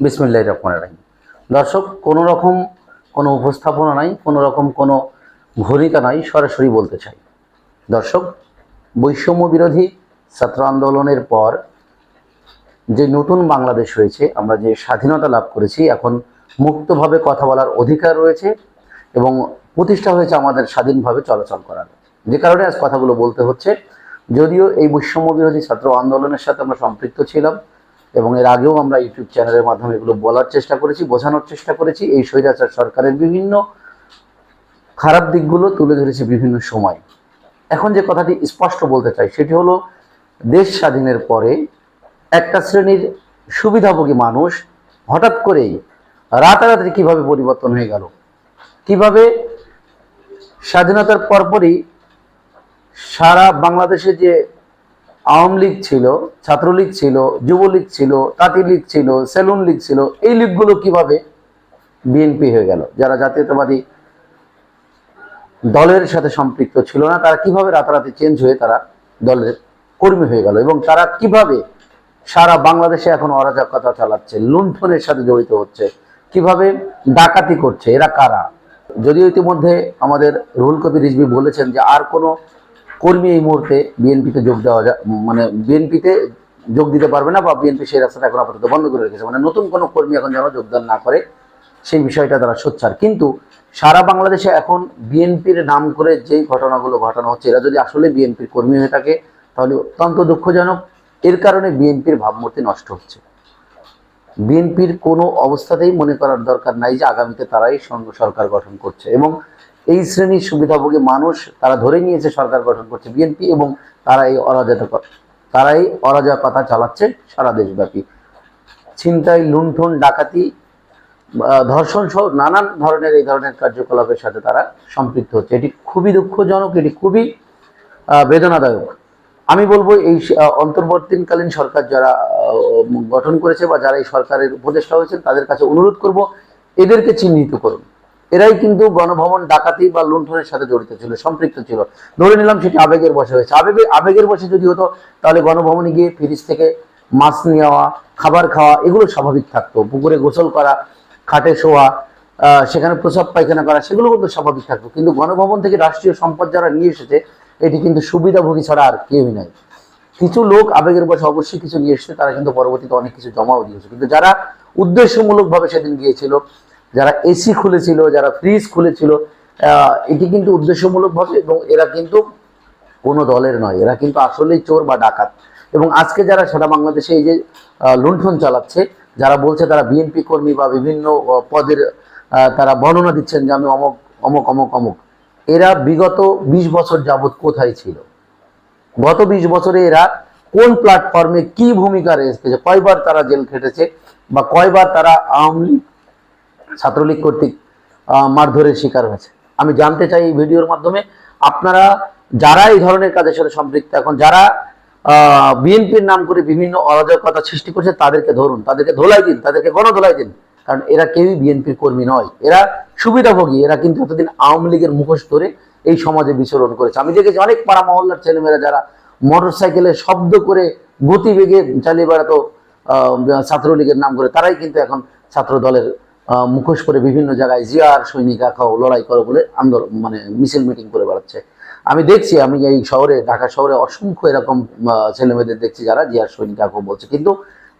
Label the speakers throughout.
Speaker 1: বিসমুল্লাহ রহমান রাহিম। দর্শক, কোনো রকম কোনো উপস্থাপনা নাই, কোনো রকম কোনো ভূমিকা নাই, সরাসরি বলতে চাই। দর্শক, বৈষম্য বিরোধী ছাত্র আন্দোলনের পর যে নতুন বাংলাদেশ হয়েছে, আমরা যে স্বাধীনতা লাভ করেছি, এখন মুক্তভাবে কথা বলার অধিকার রয়েছে এবং প্রতিষ্ঠা হয়েছে আমাদের স্বাধীনভাবে চলাচল করার। যে কারণে আজ কথাগুলো বলতে হচ্ছে, যদিও এই বৈষম্য বিরোধী ছাত্র আন্দোলনের সাথে আমরা সম্পৃক্ত ছিলাম এবং এর আগেও আমরা ইউটিউব চ্যানেলের মাধ্যমে এগুলো বলার চেষ্টা করেছি, বোঝানোর চেষ্টা করেছি। এই স্বৈরাচার সরকারের বিভিন্ন খারাপ দিকগুলো তুলে ধরেছি বিভিন্ন সময়। এখন যে কথাটি স্পষ্ট বলতে চাই, সেটি হলো দেশ স্বাধীনের পরে একটা শ্রেণির সুবিধাভোগী মানুষ হঠাৎ করেই রাতারাতি কীভাবে পরিবর্তন হয়ে গেল? কীভাবে স্বাধীনতার পরপরই সারা বাংলাদেশে যে আওয়ামী লীগ ছিল, ছাত্রলীগ ছিল, যুবলীগ ছিল তাঁতি লীগ ছিল, সেলুন লীগ ছিল, এই লীগগুলো কীভাবে বিএনপি হয়ে গেল? যারা জাতীয়তাবাদী দলের সাথে সম্পৃক্ত ছিল না, তারা কীভাবে রাতারাতি চেঞ্জ হয়ে তারা দলের কর্মী হয়ে গেল? এবং তারা কীভাবে সারা বাংলাদেশে এখন অরাজকতা চালাচ্ছে, লুণ্ঠনের সাথে জড়িত হচ্ছে, কীভাবে ডাকাতি করছে, এরা কারা? যদিও ইতিমধ্যে আমাদের রুহুল কবির রিজভি বলেছেন যে আর কোনো কর্মী এই মুহূর্তে বিএনপিতে যোগ দেওয়া মানে বিএনপিতে যোগ দিতে পারবে না বা বিএনপি সেই রাস্তাটা এখন আপাতত বন্ধ করে রেখেছে। মানে নতুন কোনো কর্মী এখন যেন যোগদান না করে, সেই বিষয়টা তারা সোচ্চার। কিন্তু সারা বাংলাদেশে এখন বিএনপির নাম করে যেই ঘটনাগুলো ঘটানো হচ্ছে, এরা যদি আসলে বিএনপির কর্মী হয়ে থাকে, তাহলে অত্যন্ত দুঃখজনক। এর কারণে বিএনপির ভাবমূর্তি নষ্ট হচ্ছে। বিএনপির কোনো অবস্থাতেই মনে করার দরকার নাই যে আগামীতে তারাই সরকার গঠন করছে। এবং এই শ্রেণির সুবিধাভোগী মানুষ তারা ধরে নিয়েছে সরকার গঠন করছে, বিএনপি এবং তারা এই অরাজকতা, তারাই অরাজকতা চালাচ্ছে সারা দেশব্যাপী। ছিনতাই, লুণ্ঠন, ডাকাতি ধর্ষণ সহ নানান ধরনের এই ধরনের কার্যকলাপের সাথে তারা সম্পৃক্ত হচ্ছে। এটি খুবই দুঃখজনক, এটি খুবই বেদনাদায়ক। আমি বলব এই অন্তর্বর্তীকালীন সরকার যারা গঠন করেছে বা যারা এই সরকারের উপদেষ্টা হয়েছেন, তাদের কাছে অনুরোধ করব, এদেরকে চিহ্নিত করুন। এরাই কিন্তু গণভবন ডাকাতি বা লুণ্ঠনের সাথে জড়িত ছিল, সম্পৃক্ত ছিল। ধরে নিলাম সেটি আবেগের বসে হয়েছে। আবেগে, আবেগের বসে যদি হতো, তাহলে গণভবনে গিয়ে ফ্রিজ থেকে মাছ নেওয়া খাবার খাওয়া, এগুলো স্বাভাবিক থাকতো। পুকুরে গোসল করা, খাটে শোয়া সেখানে প্রসাব পায়খানা করা, সেগুলো কিন্তু স্বাভাবিক থাকতো। কিন্তু গণভবন থেকে রাষ্ট্রীয় সম্পদ যারা নিয়ে এসেছে, এটি কিন্তু সুবিধাভোগী ছাড়া আর কেউই নাই। কিছু লোক আবেগের বসে অবশ্যই কিছু নিয়ে এসেছে, তারা কিন্তু পরবর্তীতে অনেক কিছু জমাও দিয়েছে। কিন্তু যারা উদ্দেশ্যমূলকভাবে সেদিন গিয়েছিল যারা এসি খুলেছিল, যারা ফ্রিজ খুলেছিল এটি কিন্তু উদ্দেশ্যমূলকভাবে এবং এরা কিন্তু কোনো দলের নয়। এরা কিন্তু আসলেই চোর বা ডাকাত। এবং আজকে যারা সারা বাংলাদেশে এই যে লুণ্ঠন চালাচ্ছে, যারা বলছে তারা বিএনপি কর্মী বা বিভিন্ন পদের তারা বর্ণনা দিচ্ছেন যে আমি অমক অমক অমক অমক। এরা বিগত ২০ বছর যাবৎ কোথায় ছিল? গত ২০ বছরে এরা কোন প্ল্যাটফর্মে কি ভূমিকা রেখেছে? কয়বার তারা জেল খেটেছে বা কয়বার তারা আওয়ামী লীগ ছাত্রলীগ কর্তৃক মারধরের শিকার হয়েছে। আমি জানতে চাই এই ভিডিওর মাধ্যমে আপনারা যারা এই ধরনের কাজের সাথে সম্পৃক্ত, এখন যারা বিএনপির নাম করে বিভিন্ন অরাজকতা সৃষ্টি করছে, তাদেরকে ধরুন, তাদেরকে ধোলাই দিন, তাদেরকে গণধোলাই দিন। কারণ এরা কেউই বিএনপির কর্মী নয়। এরা সুবিধাভোগী, এরা কিন্তু এতদিন আওয়ামী লীগের মুখোশ ধরে এই সমাজে বিচরণ করেছে। আমি দেখেছি অনেক পাড়া মহল্লার ছেলেমেয়েরা যারা মোটর সাইকেলে শব্দ করে গতিবেগে চালিয়ে বেড়াতো ছাত্রলীগের নাম করে, তারাই কিন্তু এখন ছাত্র দলের মুখোশ করে বিভিন্ন জায়গায় জিয়ার সৈনিকা খাও লড়াই করো বলে আন্দোলন মানে মিছিল মিটিং করে বেড়াচ্ছে। আমি দেখছি, আমি এই শহরে, ঢাকা শহরে অসংখ্য এরকম ছেলেমেয়েদের দেখছি যারা জিয়ার সৈনিকা খাও বলছে। কিন্তু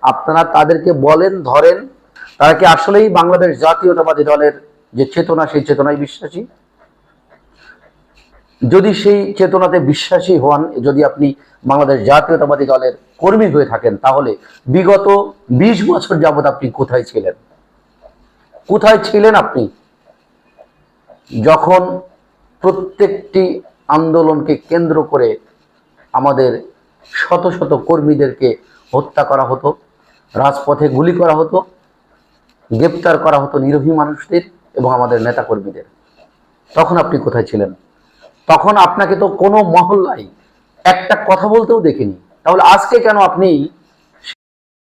Speaker 1: আপনারা তাদেরকে বলেন, ধরেন, তারা কি আসলেই বাংলাদেশ জাতীয়তাবাদী দলের যে চেতনা, সেই চেতনায় বিশ্বাসী? যদি সেই চেতনাতে বিশ্বাসী হন, যদি আপনি বাংলাদেশ জাতীয়তাবাদী দলের কর্মী হয়ে থাকেন, তাহলে বিগত ২০ বছর যাবৎ আপনি কোথায় ছিলেন? কোথায় ছিলেন আপনি? যখন প্রত্যেকটি আন্দোলনকে কেন্দ্র করে আমাদের শত শত কর্মীদেরকে হত্যা করা হতো, রাজপথে গুলি করা হতো, গ্রেপ্তার করা হতো নিরীহ মানুষদের এবং আমাদের নেতাকর্মীদের, তখন আপনি কোথায় ছিলেন? তখন আপনাকে তো কোনো মহল্লায় একটা কথা বলতেও দেখিনি। তাহলে আজকে কেন আপনি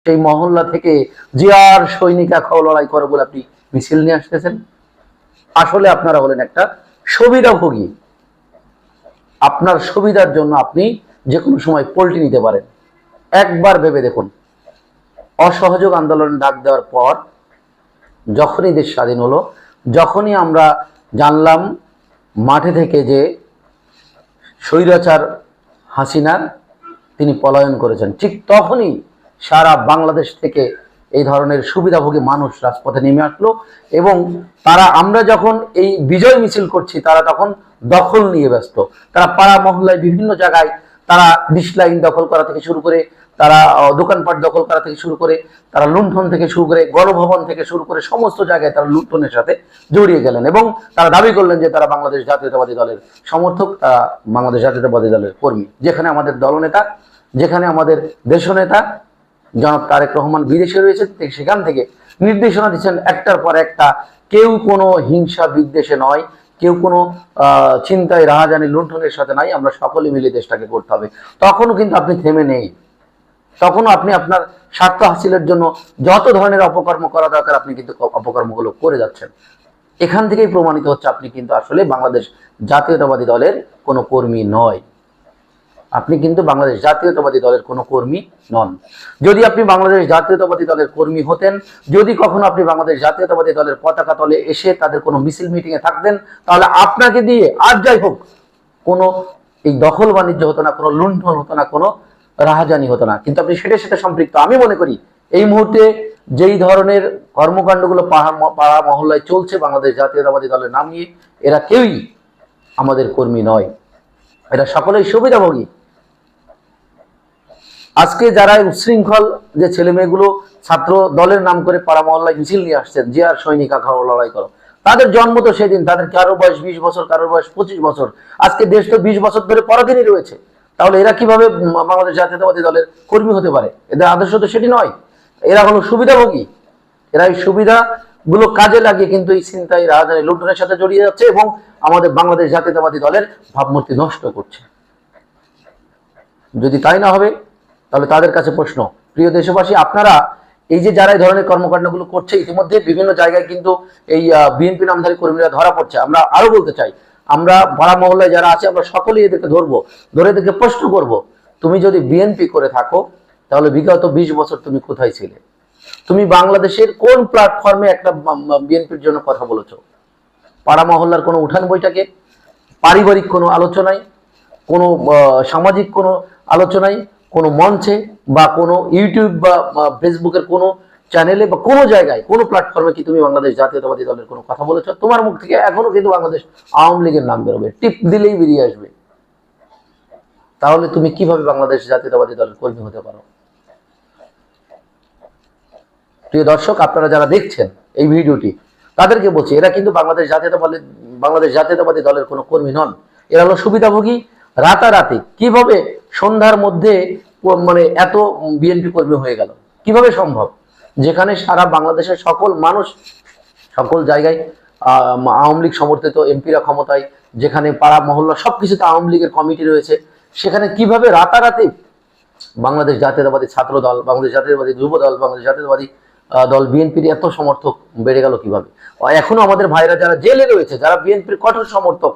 Speaker 1: সেই মহল্লা থেকে জিয়ার সৈনিকা খাও লড়াই করে বলে আপনি মিছিল নিয়ে আসতেছেন। আসলে আপনারা হলেন একটা সুবিধাভোগী আপনার সুবিধার জন্য আপনি যে কোনো সময় পল্টি নিতে পারেন। একবার ভেবে দেখুন। অসহযোগ আন্দোলন ডাক দেওয়ার পর যখনই দেশ স্বাধীন হলো, যখনই আমরা জানলাম মাঠে থেকে যে স্বৈরাচার হাসিনার তিনি পলায়ন করেছেন, ঠিক তখনই সারা বাংলাদেশ থেকে এই ধরনের সুবিধাভোগী মানুষ রাজপথে নেমে আসলো এবং তারা, আমরা যখন এই বিজয় মিছিল করছি, তারা তখন দখল নিয়ে ব্যস্ত। তারা পাড়া মহল্লায় বিভিন্ন জায়গায় তারা ডিশ লাইন দখল করা থেকে শুরু করে, তারা দোকানপাট দখল করা থেকে শুরু করে, তারা লুণ্ঠন থেকে শুরু করে, গণভবন থেকে শুরু করে সমস্ত জায়গায় তারা লুণ্ঠনের সাথে জড়িয়ে গেলেন এবং তারা দাবি করলেন যে তারা বাংলাদেশ জাতীয়তাবাদী দলের সমর্থক, তারা বাংলাদেশ জাতীয়তাবাদী দলের কর্মী। যেখানে আমাদের দলনেতা, যেখানে আমাদের দেশনেতা জনাব তারেক রহমান বিদেশে রয়েছেন ঠিক সেখান থেকে নির্দেশনা দিচ্ছেন একটার পর একটা। কেউ কোনো হিংসা বিদ্বেষে নয়, কেউ কোনো চিন্তায় রাহাজানি লুণ্ঠনের সাথে নাই, আমরা সকলে মিলে দেশটাকে করতে হবে। তখনও কিন্তু আপনি থেমে নেই। তখনও আপনি আপনার স্বার্থ হাসিলের জন্য যত ধরনের অপকর্ম করা দরকার, আপনি কিন্তু অপকর্মগুলো করে যাচ্ছেন। এখান থেকেই প্রমাণিত হচ্ছে আপনি কিন্তু আসলে বাংলাদেশ জাতীয়তাবাদী দলের কোনো কর্মী নয়। আপনি কিন্তু বাংলাদেশ জাতীয়তাবাদী দলের কোনো কর্মী নন। যদি আপনি বাংলাদেশ জাতীয়তাবাদী দলের কর্মী হতেন, যদি কখনো আপনি বাংলাদেশ জাতীয়তাবাদী দলের পতাকা তলে এসে তাদের কোনো মিছিল মিটিংয়ে থাকতেন, তাহলে আপনাকে দিয়ে আর যাই হোক, কোনো এই দখল বাণিজ্য হতো না, কোনো লুণ্ঠন হতো না, কোনো রাহাজানি হতো না। কিন্তু আপনি সেটার সাথে সম্পৃক্ত। আমি মনে করি, এই মুহূর্তে যেই ধরনের কর্মকাণ্ডগুলো পাড়া মহল্লায় চলছে বাংলাদেশ জাতীয়তাবাদী দলের নাম নিয়ে এরা কেউই আমাদের কর্মী নয়। এরা সকলেই সুবিধাভোগী। আজকে যারা এই উচ্ছৃঙ্খল যে ছেলে মেয়েগুলো ছাত্র দলের নাম করে পাড়া মহল্লায় মিছিল নিয়ে আসছেন, যে আর সৈনিক আখাও লড়াই করো, তাদের জন্ম তো সেদিন, তাদের কারও বয়স বিশ বছর কারোর বয়স পঁচিশ বছর, আজকে দেশ তো বিশ বছর ধরে পরাধীনই রয়েছে। তাহলে এরা কীভাবে বাংলাদেশ জাতীয়তাবাদী দলের কর্মী হতে পারে? এদের আদর্শ তো সেটি নয়। এরা হলো সুবিধাভোগী। এরা এই সুবিধা গুলো কাজে লাগিয়ে কিন্তু এই চিন্তায় রাজধানী লুণ্ঠনের সাথে জড়িয়ে যাচ্ছে এবং আমাদের বাংলাদেশ জাতীয়তাবাদী দলের ভাবমূর্তি নষ্ট করছে। যদি তাই না হবে তাহলে তাদের কাছে প্রশ্ন। প্রিয় দেশবাসী, আপনারা এই যে যারা এই ধরনের কর্মকাণ্ডগুলো করছে, ইতিমধ্যে বিভিন্ন জায়গায় কিন্তু এই বিএনপি নামধারী কর্মীরা ধরা পড়ছে। আমরা আরও বলতে চাই, আমরা পাড়া মহল্লায় যারা আছে, আমরা সকলেই এদেরকে ধরবো, ধরে এদেরকে প্রশ্ন করব, তুমি যদি বিএনপি করে থাকো, তাহলে বিগত বিশ বছর তুমি কোথায় ছিলে? তুমি বাংলাদেশের কোন প্ল্যাটফর্মে একটা বিএনপির জন্য কথা বলেছ? পাড়া মহল্লার কোনো উঠান বৈঠকে? পারিবারিক কোনো আলোচনায়? কোনো সামাজিক কোনো আলোচনায়? কোনো মঞ্চে বা কোনো ইউটিউব বা ফেসবুকের কোনো চ্যানেলে বা কোনো জায়গায়, কোনো প্ল্যাটফর্মে কি তুমি বাংলাদেশ জাতীয়তাবাদী দলের কোনো কথা বলেছ? তোমার মুখ থেকে এখনও কিন্তু বাংলাদেশ আওয়ামী লীগের নাম বেরোবে। টিপ দিলেই বেরিয়ে আসবে। তাহলে তুমি কীভাবে বাংলাদেশ জাতীয়তাবাদী দলের কর্মী হতে পারো? প্রিয় দর্শক, আপনারা যারা দেখছেন এই ভিডিওটি, তাদেরকে বলছি, এরা কিন্তু বাংলাদেশ জাতীয়তাবাদী বাংলাদেশ জাতীয়তাবাদী দলের কোনো কর্মী নন। এরা হলো সুবিধাভোগী, রাতারাতি। কীভাবে সন্ধ্যার মধ্যে মানে এত বিএনপি কর্মী হয়ে গেল। কীভাবে সম্ভব? যেখানে সারা বাংলাদেশের সকল মানুষ সকল জায়গায় আওয়ামী লীগ সমর্থিত, এমপিরা ক্ষমতায়, যেখানে পাড়া, মহল্লা সবকিছুতে আওয়ামী লীগের কমিটি রয়েছে, সেখানে কীভাবে রাতারাতি বাংলাদেশ জাতীয়তাবাদী ছাত্র দল বাংলাদেশ জাতীয়তাবাদী যুব দল বাংলাদেশ জাতীয়তাবাদী দল বিএনপির এত সমর্থক বেড়ে গেল কীভাবে? এখনও আমাদের ভাইরা যারা জেলে রয়েছে, যারা বিএনপির কঠোর সমর্থক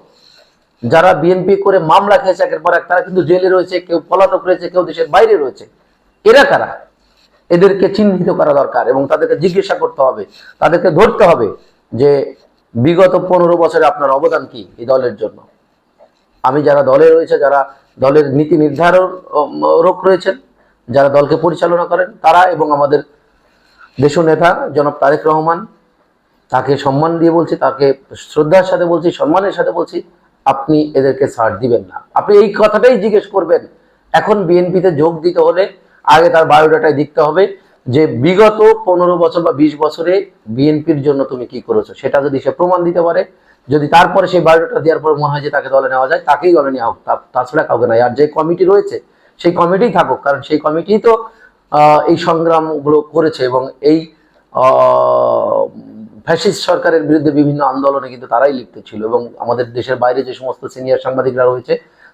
Speaker 1: যারা বিএনপি করে মামলা খেয়েছে একের পর এক, তারা কিন্তু জেলে রয়েছে, কেউ পলাতক রয়েছে, কেউ দেশের বাইরে রয়েছে। এরা কারা? এদেরকে চিহ্নিত করা দরকার এবং তাদেরকে জিজ্ঞাসা করতে হবে, তাদেরকে ধরতে হবে যে বিগত পনেরো বছরে আপনার অবদান কি এই দলের জন্য। আমি যারা দলে রয়েছে, যারা দলের নীতি নির্ধারণ রোগ রয়েছেন, যারা দলকে পরিচালনা করেন, তারা এবং আমাদের দেশ নেতা জনাব তারেক রহমান, তাকে সম্মান দিয়ে বলছি, তাকে শ্রদ্ধার সাথে বলছি, সম্মানের সাথে বলছি আপনি এদেরকে ছাড় দিবেন না। আপনি এই কথাটাই জিজ্ঞেস করবেন। এখন বিএনপিতে যোগ দিতে হলে আগে তার বায়োডাটায় দেখতে হবে যে বিগত পনেরো বছর বা বিশ বছরে বিএনপির জন্য তুমি কি করেছ, সেটা যদি সে প্রমাণ দিতে পারে। যদি তারপরে সেই বায়োডাটা দেওয়ার পর মনে হয় যে তাকে দলে নেওয়া যায়, তাকেই দলে নেওয়া হোক। তাছাড়া কাউকে নাই আর যে কমিটি রয়েছে, সেই কমিটি থাকুক। কারণ সেই কমিটি তো এই সংগ্রামগুলো করেছে এবং এই ফ্যাসিস্ট সরকারের বিরুদ্ধে বিভিন্ন আন্দোলনে কিন্তু তারাই লিপ্ত ছিল এবং আমাদের দেশের বাইরে যে সমস্ত সিনিয়র সাংবাদিকরা রয়েছে,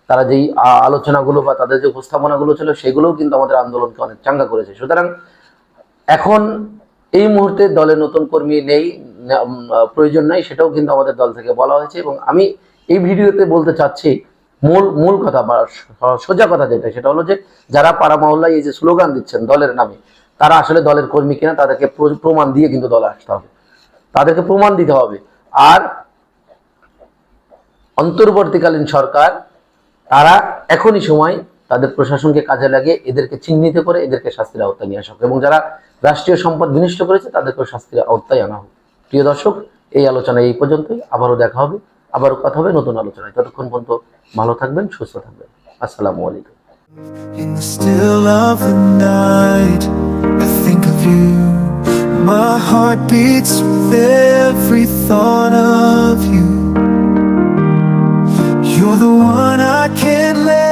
Speaker 1: তারা যেই আলোচনাগুলো বা তাদের যে উপস্থাপনাগুলো ছিল সেগুলোও কিন্তু আমাদের আন্দোলনকে অনেক চাঙ্গা করেছে। সুতরাং এখন এই মুহূর্তে দলে নতুন কর্মী নেই প্রয়োজন নাই, সেটাও কিন্তু আমাদের দল থেকে বলা হয়েছে এবং আমি এই ভিডিওতে বলতে চাচ্ছি, মূল মূল কথা বা সোজা কথা যেটা, সেটা হলো যে যারা পাড়া মহল্লায় এই যে স্লোগান দিচ্ছেন দলের নামে, তারা আসলে দলের কর্মী কিনা, তাদেরকে প্রমাণ দিয়ে কিন্তু দলে আসতে হবে। তাদেরকে প্রমাণ দিতে হবে। আর অন্তর্বর্তীকালীন সরকার তারা এখনই সময় তাদের প্রশাসনকে কাজে লাগিয়ে এদেরকে চিহ্নিত করে এদেরকে শাস্তির আওতায় নিয়ে আসা হোক এবং যারা রাষ্ট্রীয় সম্পদ বিনষ্ট করেছে তাদেরকেও শাস্তির আওতায় আনা হোক। প্রিয় দর্শক এই আলোচনা এই পর্যন্তই। আবারও দেখা হবে আবারও কথা হবে নতুন আলোচনায়। ততক্ষণ পর্যন্ত ভালো থাকবেন সুস্থ থাকবেন। আসসালামু আলাইকুম।
Speaker 2: In the still of the night, I think of you. My heart beats with every thought of you. You're the one I can't let